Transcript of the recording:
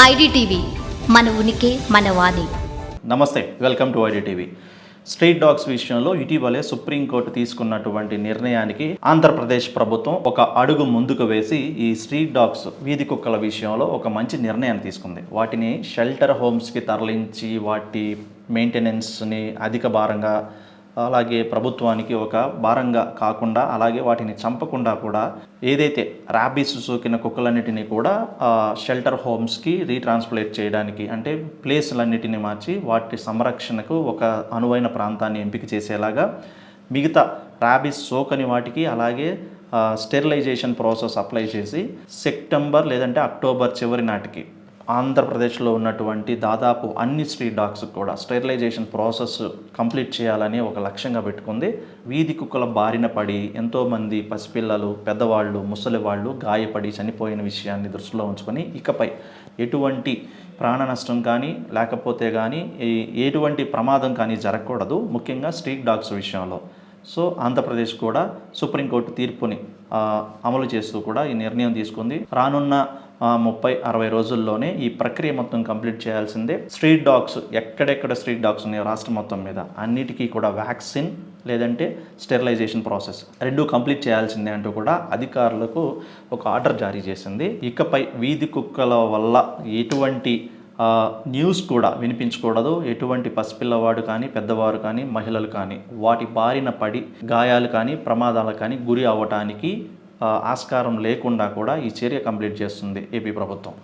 IDTV మన ఉనికి మన వాణి. నమస్తే welcome to IDTV. Street dogs విషయంలో ఇటీవలే సుప్రీంకోర్టు తీసుకున్నటువంటి నిర్ణయానికి ఆంధ్రప్రదేశ్ ప్రభుత్వం ఒక అడుగు ముందుకు వేసి ఈ స్ట్రీట్ డాగ్స్ వీధి కుక్కల విషయంలో ఒక మంచి నిర్ణయాన్ని తీసుకుంది. వాటిని షెల్టర్ హోమ్స్కి తరలించి వాటి మెయింటెనెన్స్ని అధిక భారంగా అలాగే ప్రభుత్వానికి ఒక భారంగా కాకుండా అలాగే వాటిని చంపకుండా కూడా ఏదైతే ర్యాబీస్ సోకిన కుక్కలన్నిటినీ కూడా షెల్టర్ హోమ్స్కి రీట్రాన్స్ప్లేట్ చేయడానికి అంటే ప్లేస్లన్నిటిని మార్చి వాటి సంరక్షణకు ఒక అనువైన ప్రాంతాన్ని ఎంపిక చేసేలాగా మిగతా ర్యాబీస్ సోకని వాటికి అలాగే స్టెరిలైజేషన్ ప్రాసెస్ అప్లై చేసి సెప్టెంబర్ లేదంటే అక్టోబర్ చివరి నాటికి ఆంధ్రప్రదేశ్లో ఉన్నటువంటి దాదాపు అన్ని స్ట్రీట్ డాగ్స్ కూడా స్టెరిలైజేషన్ ప్రాసెస్ కంప్లీట్ చేయాలని ఒక లక్ష్యంగా పెట్టుకుంది. వీధి కుక్కల బారిన పడి ఎంతోమంది పసిపిల్లలు పెద్దవాళ్ళు ముసలి వాళ్ళు గాయపడి చనిపోయిన విషయాన్ని దృష్టిలో ఉంచుకొని ఇకపై ఎటువంటి ప్రాణ నష్టం కానీ లేకపోతే కానీ ఎటువంటి ప్రమాదం కానీ జరగకూడదు. ముఖ్యంగా స్ట్రీట్ డాగ్స్ విషయంలో. సో ఆంధ్రప్రదేశ్ కూడా సుప్రీంకోర్టు తీర్పుని అమలు చేస్తూ కూడా ఈ నిర్ణయం తీసుకుంది. రానున్న ముప్పై అరవై రోజుల్లోనే ఈ ప్రక్రియ మొత్తం కంప్లీట్ చేయాల్సిందే. స్ట్రీట్ డాగ్స్ ఎక్కడెక్కడ స్ట్రీట్ డాగ్స్ ఉన్నాయో రాష్ట్రం మొత్తం మీద అన్నిటికీ కూడా వ్యాక్సిన్ లేదంటే స్టెరిలైజేషన్ ప్రాసెస్ రెండు కంప్లీట్ చేయాల్సిందే అంటూ కూడా అధికారులకు ఒక ఆర్డర్ జారీ చేసింది. ఇకపై వీధి కుక్కల వల్ల ఎటువంటి న్యూస్ కూడా వినిపించకూడదు. ఎటువంటి పసిపిల్లవాడు కానీ పెద్దవారు కానీ మహిళలు కానీ వాటి బారిన పడి గాయాలు కానీ ప్రమాదాలు కానీ గురి అవ్వటానికి ఆస్కారం లేకుండా కూడా ఈ చర్య కంప్లీట్ చేస్తుంది ఏపీ ప్రభుత్వం.